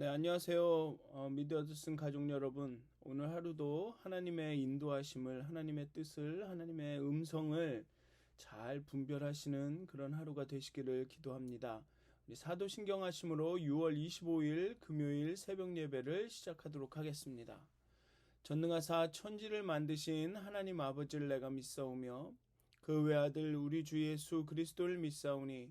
네, 안녕하세요. 어, 미디어드슨 가족 여러분. 오늘 하루도 하나님의 인도하심을, 하나님의 뜻을, 하나님의 음성을 잘 분별하시는 그런 하루가 되시기를 기도합니다. 우리 사도신경 하심으로 6월 25일 금요일 새벽 예배를 시작하도록 하겠습니다. 전능하사 천지를 만드신 하나님 아버지를 내가 믿사오며 그 외아들 우리 주 예수 그리스도를 믿사오니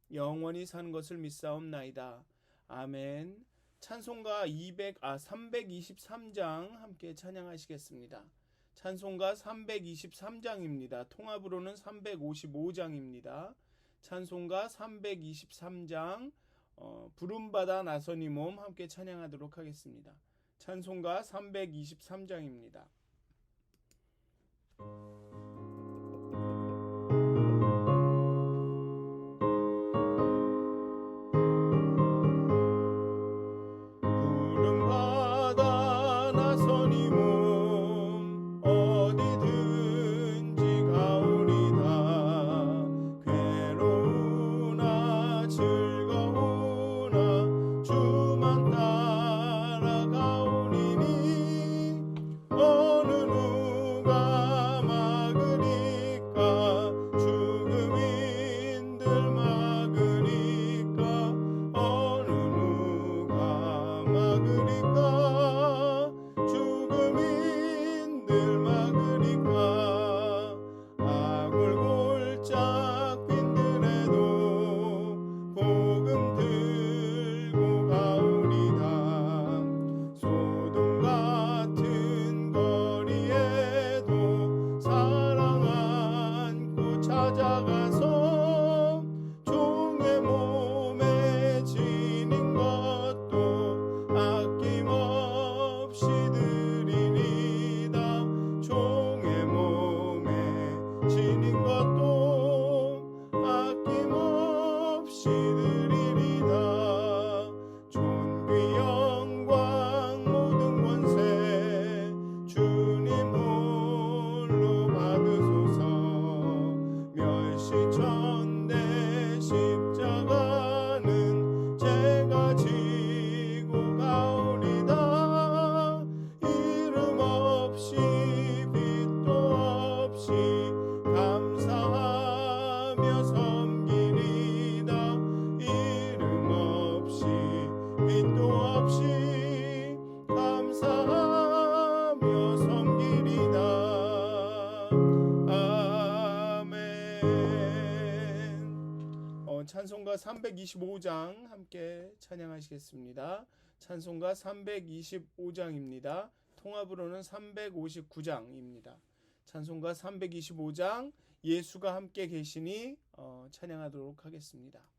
영원히 사는 것을 믿사옵나이다. 아멘. 찬송가 200, 아, 323장 함께 찬양하시겠습니다. 찬송가 323장입니다. 통합으로는 355장입니다. 찬송가 323장, 어, 부름받아 나선이 몸 함께 찬양하도록 하겠습니다. 찬송가 323장입니다. go. 아 찬송가 325장 함께 찬양하시겠습니다. 찬송가 325장입니다. 통합으로는 359장입니다. 찬송가 325장 예수가 함께 계시니 어, 찬양하도록 하겠습니다.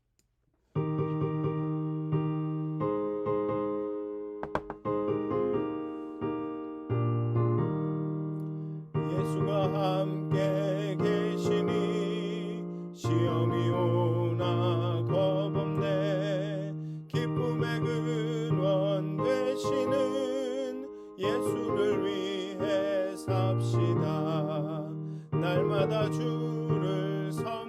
예수를 위해 삽시다. 날마다 주를 섬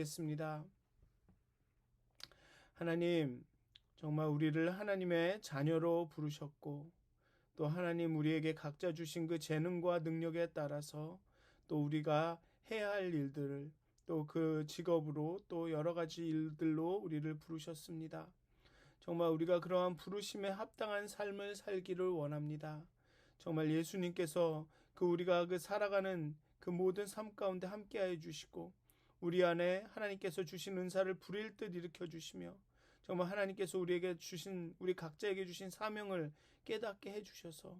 기도하시겠습니다 하나님 정말 우리를 하나님의 자녀로 부르셨고 또 하나님 우리에게 각자 주신 그 재능과 능력에 따라서 또 우리가 해야 할 일들을 또 그 직업으로 또 여러 가지 일들로 우리를 부르셨습니다. 정말 우리가 그러한 부르심에 합당한 삶을 살기를 원합니다. 정말 예수님께서 그 우리가 그 살아가는 그 모든 삶 가운데 함께하여 주시고 우리 안에 하나님께서 주신 은사를 불일 듯 일으켜 주시며 정말 하나님께서 우리에게 주신 우리 각자에게 주신 사명을 깨닫게 해 주셔서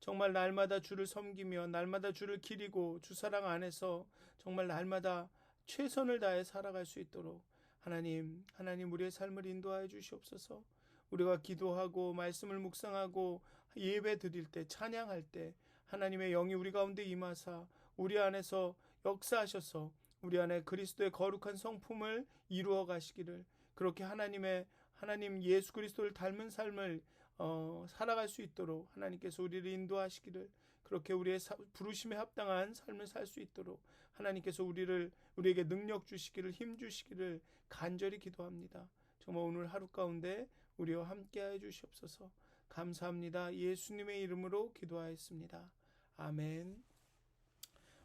정말 날마다 주를 섬기며 날마다 주를 기리고 주 사랑 안에서 정말 날마다 최선을 다해 살아갈 수 있도록 하나님 하나님 우리의 삶을 인도하여 주시옵소서. 우리가 기도하고 말씀을 묵상하고 예배 드릴 때 찬양할 때 하나님의 영이 우리 가운데 임하사 우리 안에서 역사하셔서 우리 안에 그리스도의 거룩한 성품을 이루어 가시기를 그렇게 하나님의 하나님 예수 그리스도를 닮은 삶을 어, 살아갈 수 있도록 하나님께서 우리를 인도하시기를 그렇게 우리의 사, 부르심에 합당한 삶을 살 수 있도록 하나님께서 우리를 우리에게 능력 주시기를 힘 주시기를 간절히 기도합니다. 정말 오늘 하루 가운데 우리와 함께하여 주시옵소서. 감사합니다. 예수님의 이름으로 기도하였습니다. 아멘.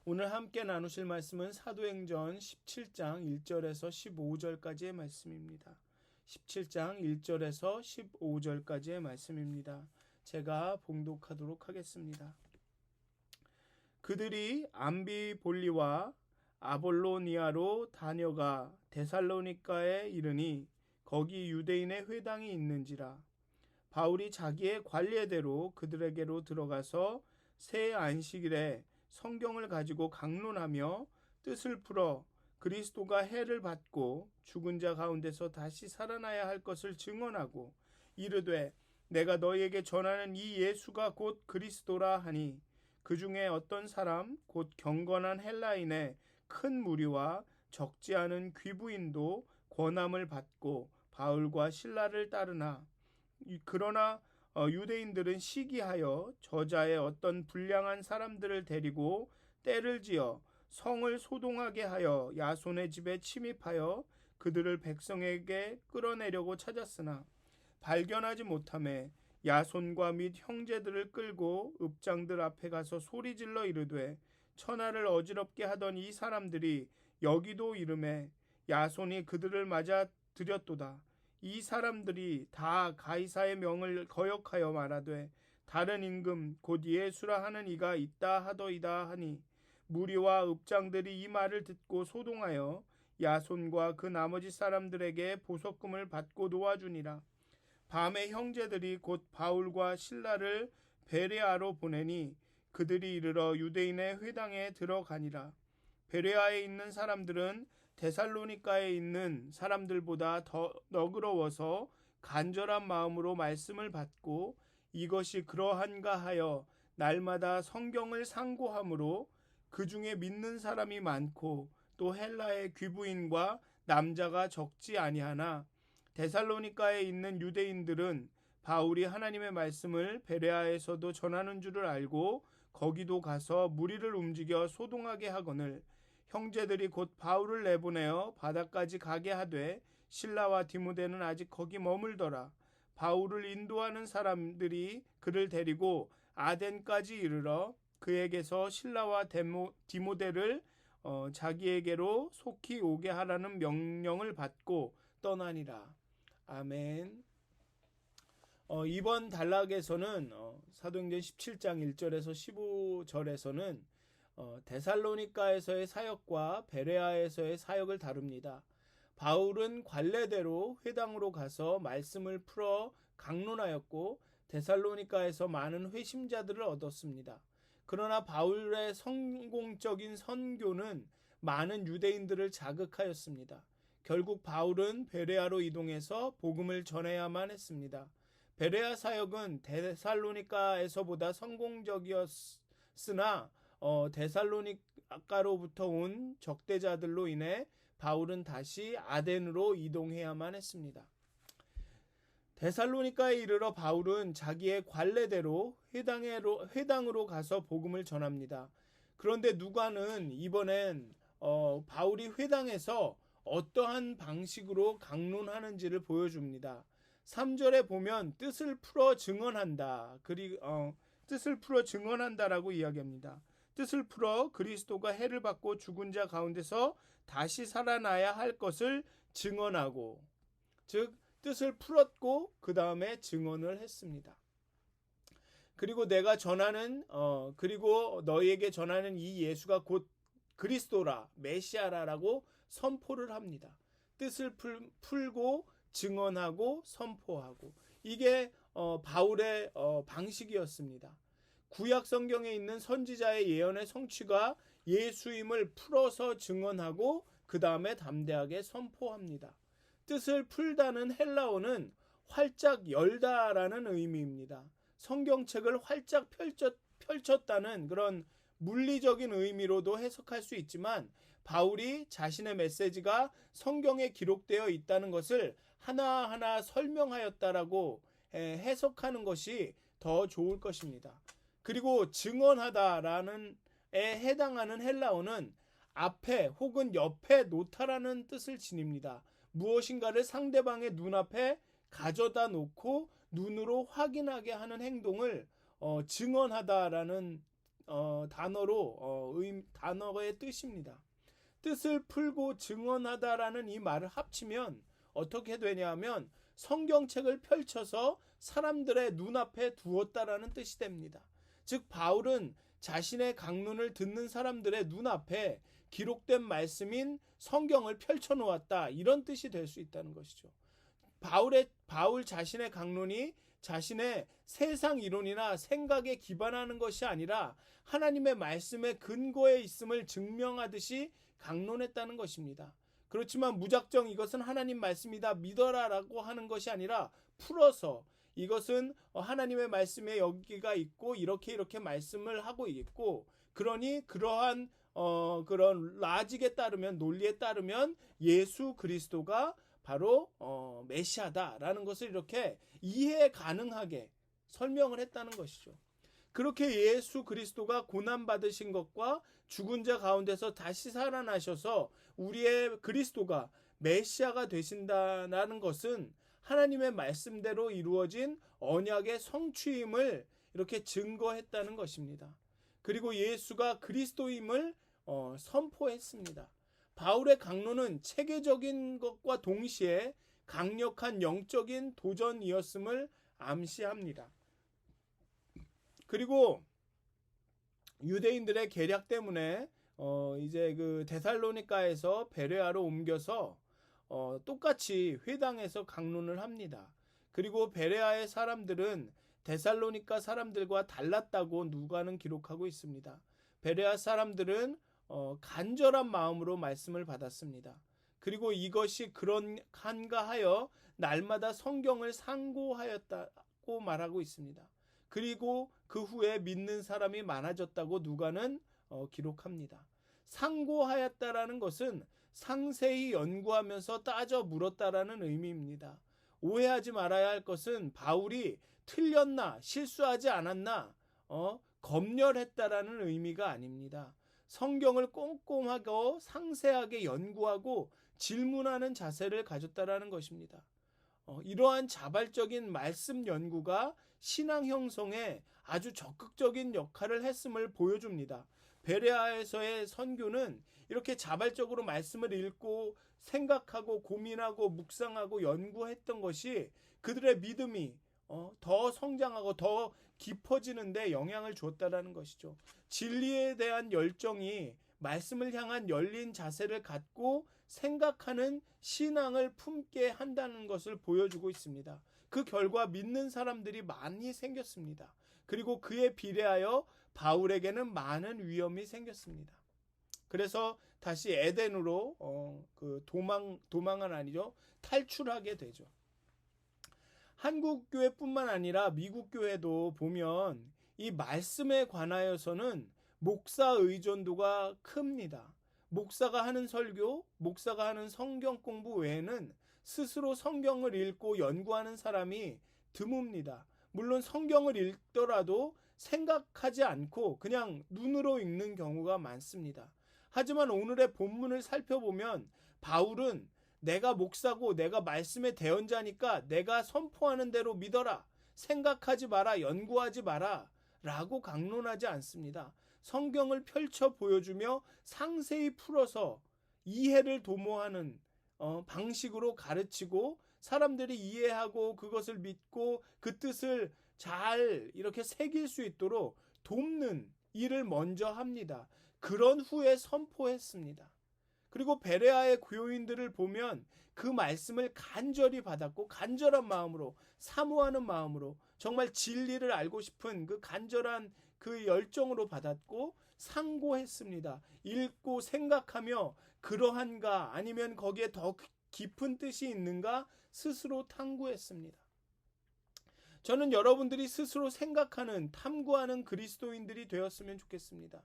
오늘 함께 나누실 말씀은 사도행전 17장 1절에서 15절까지의 말씀입니다. 17장 1절에서 15절까지의 말씀입니다. 제가 봉독하도록 하겠습니다. 그들이 암비볼리와 아볼로니아로 다녀가 데살로니카에 이르니 거기 유대인의 회당이 있는지라 바울이 자기의 관례대로 그들에게로 들어가서 새 안식일에 성경을 가지고 강론하며 뜻을 풀어 그리스도가 해를 받고 죽은 자 가운데서 다시 살아나야 할 것을 증언하고 이르되 내가 너희에게 전하는 이 예수가 곧 그리스도라 하니 그 중에 어떤 사람 곧 경건한 헬라인의 큰 무리와 적지 않은 귀부인도 권함을 받고 바울과 신라를 따르나 그러나 어, 유대인들은 시기하여 저자의 어떤 불량한 사람들을 데리고 때를 지어 성을 소동하게 하여 야손의 집에 침입하여 그들을 백성에게 끌어내려고 찾았으나 발견하지 못함에 야손과 및 형제들을 끌고 읍장들 앞에 가서 소리질러 이르되 천하를 어지럽게 하던 이 사람들이 여기도 이름에 야손이 그들을 맞아 들였도다. 이 사람들이 다 가이사의 명을 거역하여 말하되 다른 임금 곧 예수라 하는 이가 있다 하더이다 하니 무리와 읍장들이 이 말을 듣고 소동하여 야손과 그 나머지 사람들에게 보석금을 받고 놓아주니라. 밤에 형제들이 곧 바울과 신라를 베레아로 보내니 그들이 이르러 유대인의 회당에 들어가니라. 베레아에 있는 사람들은 데살로니카에 있는 사람들보다 더 너그러워서 간절한 마음으로 말씀을 받고 이것이 그러한가 하여 날마다 성경을 상고함으로 그 중에 믿는 사람이 많고 또 헬라의 귀부인과 남자가 적지 아니하나 데살로니카에 있는 유대인들은 바울이 하나님의 말씀을 베레아에서도 전하는 줄을 알고 거기도 가서 무리를 움직여 소동하게 하거늘 형제들이 곧 바울을 내보내어 바다까지 가게 하되 신라와 디모데는 아직 거기 머물더라. 바울을 인도하는 사람들이 그를 데리고 아덴까지 이르러 그에게서 신라와 데모, 디모데를 어, 자기에게로 속히 오게 하라는 명령을 받고 떠나니라. 아멘. 어, 이번 단락에서는 어, 사도행전 17장 1절에서 15절에서는 어, 데살로니카에서의 사역과 베레아에서의 사역을 다룹니다. 바울은 관례대로 회당으로 가서 말씀을 풀어 강론하였고 데살로니카에서 많은 회심자들을 얻었습니다. 그러나 바울의 성공적인 선교는 많은 유대인들을 자극하였습니다. 결국 바울은 베레아로 이동해서 복음을 전해야만 했습니다. 베레아 사역은 데살로니카에서보다 성공적이었으나 어, 데살로니카로부터 온 적대자들로 인해 바울은 다시 아덴으로 이동해야만 했습니다. 데살로니카에 이르러 바울은 자기의 관례대로 회당으로, 회당으로 가서 복음을 전합니다. 그런데 누가는 이번엔 어, 바울이 회당에서 어떠한 방식으로 강론하는지를 보여줍니다. 3절에 보면 뜻을 풀어 증언한다. 그리 어, 뜻을 풀어 증언한다라고 이야기합니다. 뜻을 풀어 그리스도가 해를 받고 죽은 자 가운데서 다시 살아나야 할 것을 증언하고 즉 뜻을 풀었고 그 다음에 증언을 했습니다. 그리고 내가 전하는 어 그리고 너희에게 전하는 이 예수가 곧 그리스도라 메시아라라고 선포를 합니다. 뜻을 풀, 풀고 증언하고 선포하고 이게 어, 바울의 어, 방식이었습니다. 구약 성경에 있는 선지자의 예언의 성취가 예수임을 풀어서 증언하고 그 다음에 담대하게 선포합니다. 뜻을 풀다는 헬라어는 활짝 열다라는 의미입니다. 성경책을 활짝 펼쳤, 펼쳤다는 그런 물리적인 의미로도 해석할 수 있지만 바울이 자신의 메시지가 성경에 기록되어 있다는 것을 하나하나 설명하였다라고 해석하는 것이 더 좋을 것입니다. 그리고 증언하다라는 에 해당하는 헬라어는 앞에 혹은 옆에 놓다라는 뜻을 지닙니다. 무엇인가를 상대방의 눈앞에 가져다 놓고 눈으로 확인하게 하는 행동을 어, 증언하다라는 어, 단어로 어, 의, 단어의 뜻입니다. 뜻을 풀고 증언하다라는 이 말을 합치면 어떻게 되냐면 성경책을 펼쳐서 사람들의 눈앞에 두었다라는 뜻이 됩니다. 즉 바울은 자신의 강론을 듣는 사람들의 눈앞에 기록된 말씀인 성경을 펼쳐 놓았다. 이런 뜻이 될 수 있다는 것이죠. 바울의 바울 자신의 강론이 자신의 세상 이론이나 생각에 기반하는 것이 아니라 하나님의 말씀의 근거에 있음을 증명하듯이 강론했다는 것입니다. 그렇지만 무작정 이것은 하나님 말씀이다 믿어라라고 하는 것이 아니라 풀어서 이것은 하나님의 말씀에 여기가 있고 이렇게 이렇게 말씀을 하고 있고 그러니 그러한 어 그런 라직에 따르면 논리에 따르면 예수 그리스도가 바로 어 메시아다라는 것을 이렇게 이해 가능하게 설명을 했다는 것이죠. 그렇게 예수 그리스도가 고난 받으신 것과 죽은 자 가운데서 다시 살아나셔서 우리의 그리스도가 메시아가 되신다라는 것은 하나님의 말씀대로 이루어진 언약의 성취임을 이렇게 증거했다는 것입니다. 그리고 예수가 그리스도임을 어, 선포했습니다. 바울의 강론은 체계적인 것과 동시에 강력한 영적인 도전이었음을 암시합니다. 그리고 유대인들의 계략 때문에 어 이제 그 데살로니카에서 베레아로 옮겨서 어 똑같이 회당에서 강론을 합니다. 그리고 베레아의 사람들은 데살로니카 사람들과 달랐다고 누가는 기록하고 있습니다. 베레아 사람들은 어 간절한 마음으로 말씀을 받았습니다. 그리고 이것이 그런 한가 하여 날마다 성경을 상고하였다고 말하고 있습니다. 그리고 그 후에 믿는 사람이 많아졌다고 누가는 어, 기록합니다. 상고하였다라는 것은 상세히 연구하면서 따져 물었다라는 의미입니다. 오해하지 말아야 할 것은 바울이 틀렸나 실수하지 않았나 어, 검열했다라는 의미가 아닙니다. 성경을 꼼꼼하고 상세하게 연구하고 질문하는 자세를 가졌다라는 것입니다. 어, 이러한 자발적인 말씀 연구가 신앙 형성에 아주 적극적인 역할을 했음을 보여줍니다. 베레아에서의 선교는 이렇게 자발적으로 말씀을 읽고 생각하고 고민하고 묵상하고 연구했던 것이 그들의 믿음이 어, 더 성장하고 더 깊어지는데 영향을 줬다라는 것이죠. 진리에 대한 열정이 말씀을 향한 열린 자세를 갖고 생각하는 신앙을 품게 한다는 것을 보여주고 있습니다. 그 결과 믿는 사람들이 많이 생겼습니다. 그리고 그에 비례하여 바울에게는 많은 위험이 생겼습니다. 그래서 다시 에덴으로 어, 그 도망 도망은 아니죠 탈출하게 되죠. 한국 교회뿐만 아니라 미국 교회도 보면 이 말씀에 관하여서는 목사 의존도가 큽니다. 목사가 하는 설교, 목사가 하는 성경 공부 외에는 스스로 성경을 읽고 연구하는 사람이 드뭅니다. 물론 성경을 읽더라도 생각하지 않고 그냥 눈으로 읽는 경우가 많습니다. 하지만 오늘의 본문을 살펴보면 바울은 내가 목사고 내가 말씀의 대언자니까 내가 선포하는 대로 믿어라. 생각하지 마라. 연구하지 마라. 라고 강론하지 않습니다. 성경을 펼쳐 보여주며 상세히 풀어서 이해를 도모하는 어, 방식으로 가르치고 사람들이 이해하고 그것을 믿고 그 뜻을 잘 이렇게 새길 수 있도록 돕는 일을 먼저 합니다. 그런 후에 선포했습니다. 그리고 베레아의 교인들을 보면 그 말씀을 간절히 받았고 간절한 마음으로 사모하는 마음으로 정말 진리를 알고 싶은 그 간절한 그 열정으로 받았고 상고했습니다. 읽고 생각하며 그러한가 아니면 거기에 더 깊은 뜻이 있는가 스스로 탐구했습니다. 저는 여러분들이 스스로 생각하는 탐구하는 그리스도인들이 되었으면 좋겠습니다.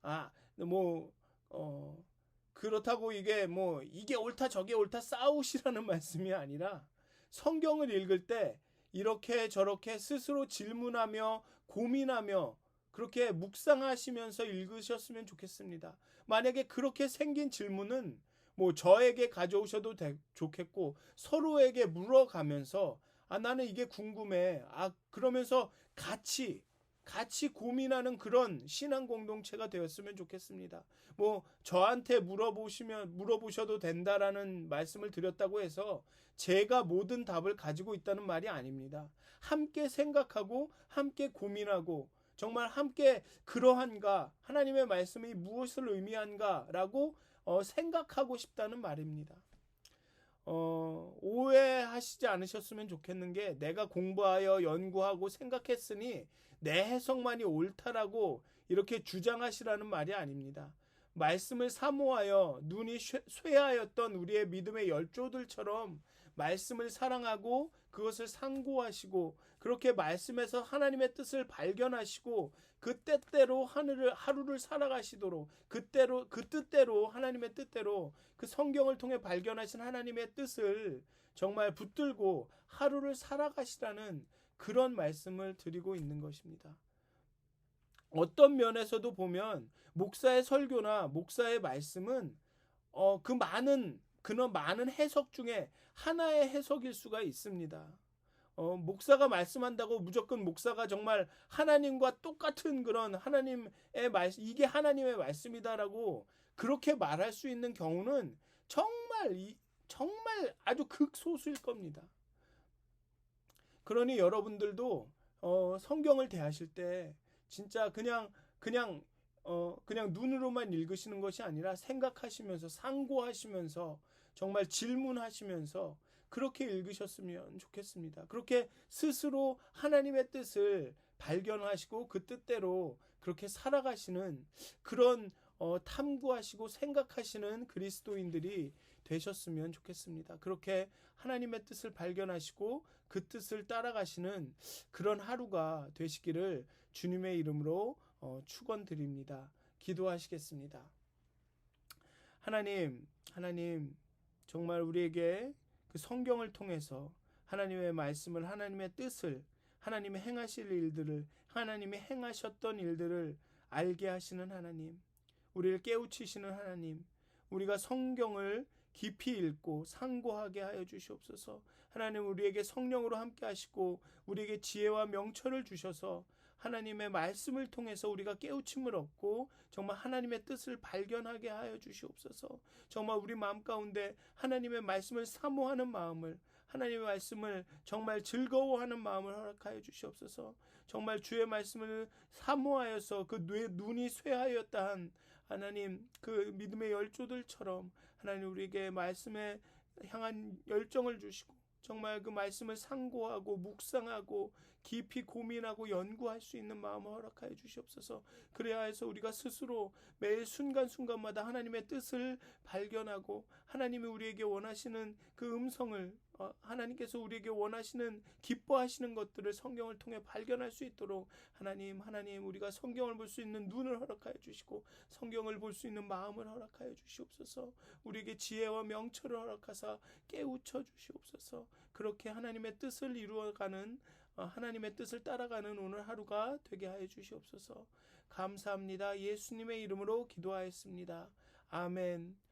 아, 뭐 어, 그렇다고 이게 뭐 이게 옳다 저게 옳다 싸우시라는 말씀이 아니라 성경을 읽을 때 이렇게 저렇게 스스로 질문하며 고민하며 그렇게 묵상하시면서 읽으셨으면 좋겠습니다. 만약에 그렇게 생긴 질문은 뭐 저에게 가져오셔도 되, 좋겠고 서로에게 물어가면서 아 나는 이게 궁금해. 아 그러면서 같이 같이 고민하는 그런 신앙 공동체가 되었으면 좋겠습니다. 뭐 저한테 물어보시면 물어보셔도 된다라는 말씀을 드렸다고 해서 제가 모든 답을 가지고 있다는 말이 아닙니다. 함께 생각하고 함께 고민하고 정말 함께 그러한가 하나님의 말씀이 무엇을 의미한가라고 어, 생각하고 싶다는 말입니다. 어, 오해하시지 않으셨으면 좋겠는 게 내가 공부하여 연구하고 생각했으니 내 해석만이 옳다라고 이렇게 주장하시라는 말이 아닙니다. 말씀을 사모하여 눈이 쇠하였던 우리의 믿음의 열조들처럼 말씀을 사랑하고 그것을 상고하시고 그렇게 말씀에서 하나님의 뜻을 발견하시고 그 때때로 하늘을 하루를 살아가시도록 그때로 그 뜻대로 하나님의 뜻대로 그 성경을 통해 발견하신 하나님의 뜻을 정말 붙들고 하루를 살아가시라는 그런 말씀을 드리고 있는 것입니다. 어떤 면에서도 보면 목사의 설교나 목사의 말씀은 어, 그 많은 그런 많은 해석 중에 하나의 해석일 수가 있습니다. 어, 목사가 말씀한다고 무조건 목사가 정말 하나님과 똑같은 그런 하나님의 말씀, 이게 하나님의 말씀이다라고 그렇게 말할 수 있는 경우는 정말, 이, 정말 아주 극소수일 겁니다. 그러니 여러분들도 어, 성경을 대하실 때 진짜 그냥 그냥 어, 그냥 눈으로만 읽으시는 것이 아니라 생각하시면서 상고하시면서 정말 질문하시면서 그렇게 읽으셨으면 좋겠습니다. 그렇게 스스로 하나님의 뜻을 발견하시고 그 뜻대로 그렇게 살아가시는 그런 어, 탐구하시고 생각하시는 그리스도인들이 되셨으면 좋겠습니다. 그렇게 하나님의 뜻을 발견하시고 그 뜻을 따라가시는 그런 하루가 되시기를 주님의 이름으로 어, 축원드립니다. 기도하시겠습니다. 하나님, 하나님 정말 우리에게 그 성경을 통해서 하나님의 말씀을 하나님의 뜻을 하나님이 행하실 일들을 하나님이 행하셨던 일들을 알게 하시는 하나님 우리를 깨우치시는 하나님 우리가 성경을 깊이 읽고 상고하게 하여 주시옵소서. 하나님 우리에게 성령으로 함께 하시고 우리에게 지혜와 명철을 주셔서 하나님의 말씀을 통해서 우리가 깨우침을 얻고 정말 하나님의 뜻을 발견하게 하여 주시옵소서. 정말 우리 마음 가운데 하나님의 말씀을 사모하는 마음을 하나님의 말씀을 정말 즐거워하는 마음을 허락하여 주시옵소서. 정말 주의 말씀을 사모하여서 그 뇌, 눈이 쇠하였다 한 하나님 그 믿음의 열조들처럼 하나님 우리에게 말씀에 향한 열정을 주시고 정말 그 말씀을 상고하고 묵상하고 깊이 고민하고 연구할 수 있는 마음을 허락하여 주시옵소서. 그래야 해서 우리가 스스로 매일 순간순간마다 하나님의 뜻을 발견하고 하나님이 우리에게 원하시는 그 음성을 어, 하나님께서 우리에게 원하시는 기뻐하시는 것들을 성경을 통해 발견할 수 있도록 하나님 하나님 우리가 성경을 볼 수 있는 눈을 허락하여 주시고 성경을 볼 수 있는 마음을 허락하여 주시옵소서. 우리에게 지혜와 명철을 허락하사 깨우쳐 주시옵소서. 그렇게 하나님의 뜻을 이루어가는 어, 하나님의 뜻을 따라가는 오늘 하루가 되게 하여 주시옵소서. 감사합니다. 예수님의 이름으로 기도하였습니다. 아멘.